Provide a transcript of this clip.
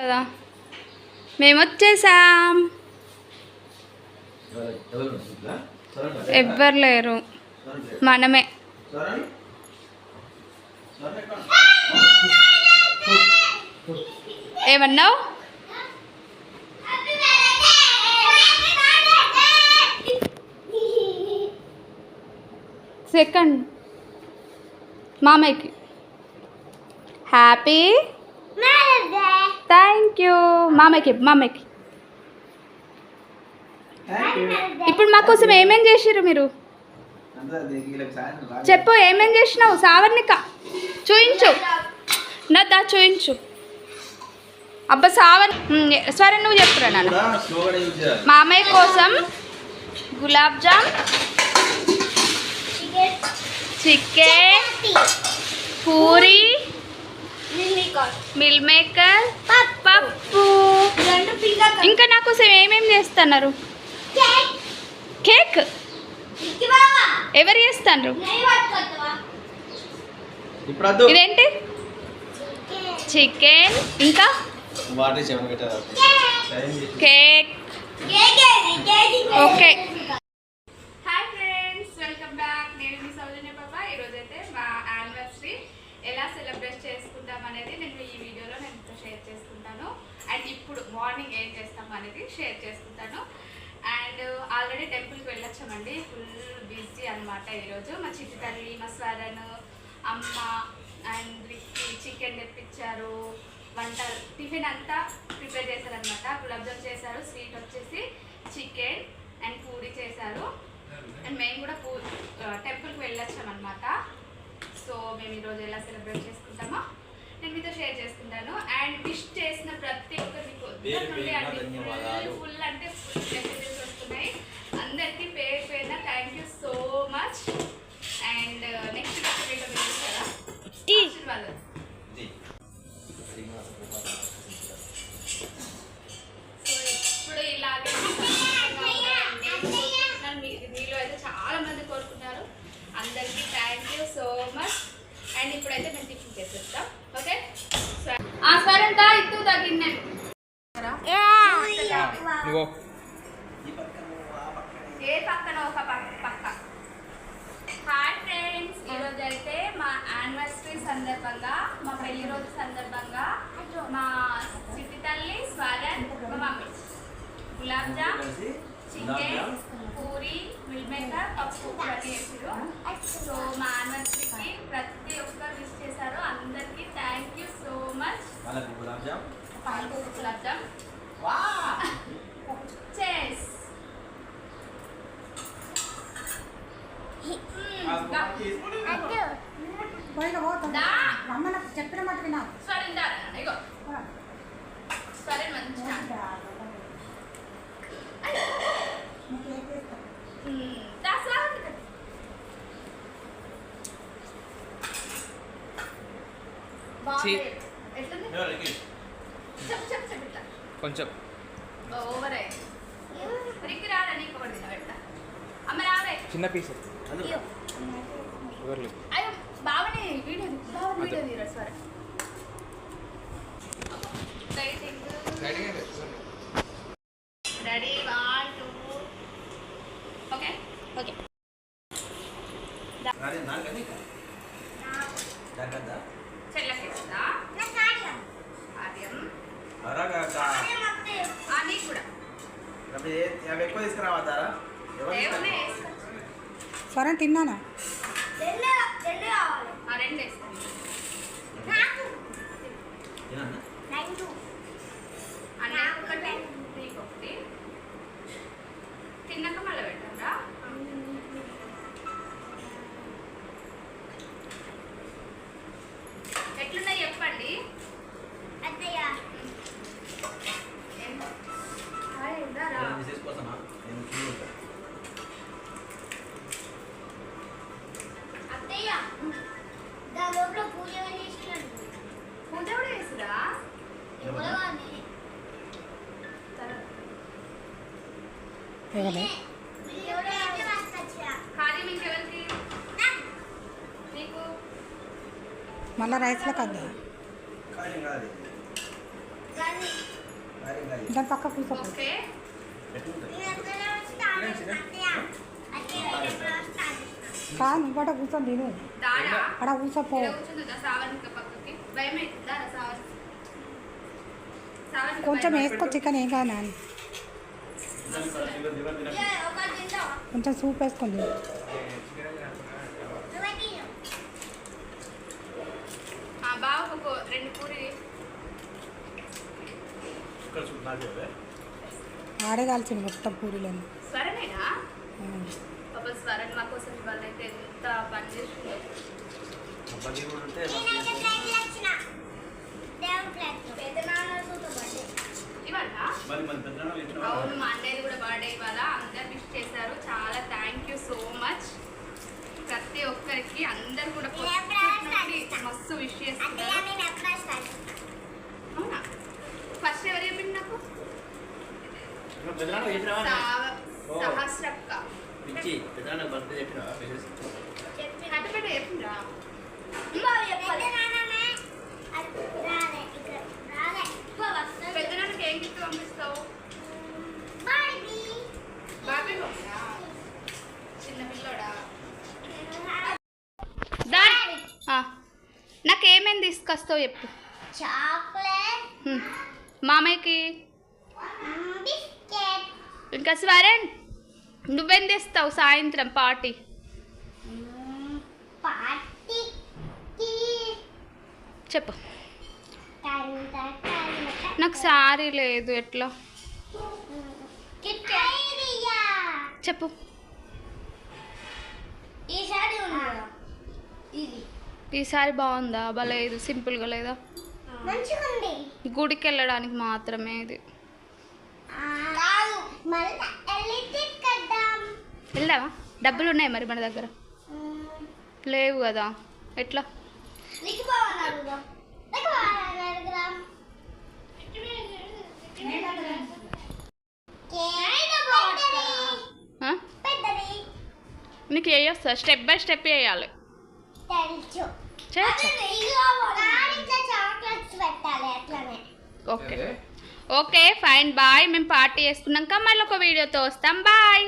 కదా? మేము వచ్చేసాం ఎవ్వరు లేరు. మనమే. ఏమన్నావు? సెకండ్. మామయ్యకి. హ్యాపీ థ్యాంక్ యూ మామయ్యకి మామయ్యకి. ఇప్పుడు మా కోసం ఏమేం చేసిర్రు మీరు? చెప్పు ఏమేం చేసినావు? సావర్ణిక చూయించు. నా దా చూయించు. అబ్బా సావర్ సరే నువ్వు చెప్పురా నాన్న. మామయ్య కోసం gulab jam chicken puri meal maker పప్పు. ఇంకా నా కోసం ఏమేమి చేస్తున్నారు? కేక్. ఎవరు వద్దు. ఇదేంటి? చికెన్. ఇంకా? Cake. Okay hi friends welcome back నేను మీ సౌజన్య బాబా ఈరోజు అయితే మా యానివర్సరీ ఎలా సెలబ్రేట్ చేసుకుంటాం అనేది నేను ఈ వీడియోలో నేను షేర్ చేసుకుంటాను. అండ్ ఇప్పుడు మార్నింగ్ ఏం చేస్తాము అనేది షేర్ చేసుకుంటాను. అండ్ ఆల్రెడీ టెంపుల్కి వెళ్ళొచ్చామండి. ఫుల్ బిజీ అనమాట ఈరోజు. మా చిట్టి తల్లి మా స్వరన్ అమ్మ అండ్ రిక్కి చికెన్ తెప్పించారు. వంట టిఫిన్ అంతా ప్రిపేర్ చేశారనమాట గులాబ్జామ్ చేశారు స్వీట్ వచ్చేసి చికెన్ అండ్ పూరి చేశారు. అండ్ మేము కూడా పూ టెంపుల్కి వెళ్ళొచ్చామన్నమాట. సో మేము ఈరోజు ఎలా సెలబ్రేట్ చేసుకుంటామో నేను మీతో షేర్ చేసుకుంటాను. అండ్ విష్ చేసిన ప్రతి ఒక్కరికి ధన్యవాదాలు. ఫుల్ అంటే ఫుల్ మెసేజెస్ వస్తున్నాయి. అందరికీ పేరు పేరున thank you so much and next video చూస్తారా ఆశీర్వాదం. ఇలాగే మీలో అయితే చాలా మంది కోరుకున్నారు. అందరికీ thank you so much and ఇప్పుడైతే మేము టిఫిన్ చేసేస్తాం. ఇత్తు తగ్గింది ఏ. పక్కన ఒక పక్క పక్క. హాయ్ ఫ్రెండ్స్ ఈరోజు అయితే మా యానివర్సరీ సందర్భంగా మా పెళ్ళి రోజు సందర్భంగా మా సిట్టి తల్లి స్వరన్ మా mummy. Gulab jam chicken puri maker పప్పు చేసారు సో మా యానివర్సరీకి ప్రతి ఒక్కరు విష్ చేశారు. అందరికీ థ్యాంక్ యూ సో మచ్ వాళ్ళకి గులాబ్ జామ్. గులాబ్ జామ్. చేస్ పోయిన పోతాం దా. రమ్మన చెప్పిన మాట వినా. ఇగో. స్వరన్ మంచిగా. ఇట్లా కొంచెం. చిన్న పీస్. ఎవరు లేదు అయ్యో బావని వీడియో తీ- బావని వీడియో తీరా Swara ready one two okay okay నీకు కూడా. అవి ఎక్కువ తీసుకురావద్దారా స్వరం తిన్నానా? ఆ రెండు వేస్తాను తినన్నా? అన్నీ ఒకటి నీకు నీకు? మళ్ళా రైస్లో కాదు దాని పక్క ఓకే. కాదు కూడా కూర్చొని తిను. అక్కడ కూర్చోపో. కొంచెం వేసుకో చికెన్ ఏం కాదు కొంచెం సూప్ ఆడే కాల్చింది మొత్తం పూరీలను. స్వరనేనా పాప స్వరన్ మా కోసం ఇవాళ అయితే ఎంత పని చేసిందో అబ్బాయి కూడా ఉంటే ఇవాళ మరి మన పెద్దనాన్న ఇచ్చిన అవును మా అన్నయ్యది కూడా బర్త్డే ఇవాళ అందరు విష్ చేశారు చాలా థ్యాంక్ యూ సో మచ్ ప్రతి ఒక్కరికి అందరు కూడా పొద్దున్న నుండి మస్తు విష్ చేస్తున్నారు అవునా ఫస్ట్ ఎవరు చెప్పింది నాకు పెద్దనాన్న చెప్పినావా సావ- సహస్రక్క. పిచ్చి పెద్దనాన్న బర్త్డే చెప్పినావా? మెసేజ్ కట్టపెట్ట చెప్పిండ్రా. పెద్దనాన్నకి ఏం గిఫ్ట్ పంపిస్తావు? బాబీ. పంపిరా చిన్న పిల్లోడా? డాడీ నాకేమేమి తీసుకొస్తావు చెప్పు. చాక్లెట్. మామయ్యకి? ఇంకా స్వరణ్ నువ్వేం తెస్తావు సాయంత్రం పార్టీ? చెప్పు. నాకు సారీ లేదు ఎట్లా? చెప్పు. ఈసారి ఉంది? ఇది. ఈసారి బాగుందా? బాగాలేదు సింపుల్గా లేదా? గుడికి వెళ్ళడానికి మాత్రమే ఇది కాదు మళ్ళీ వెళ్ళి తీసుకొద్దాం వెళ్దామా? డబ్బులు ఉన్నాయి మరి మన దగ్గర. లేవు కదా. ఎట్లా? నీకు వేయొస్తా స్టెప్ బై స్టెప్ వేయాలి. ఓకే. Okay fine bye. మేము పార్టీ చేసుకున్నాక మళ్ళీ ఒక వీడియోతో వస్తాం. బాయ్.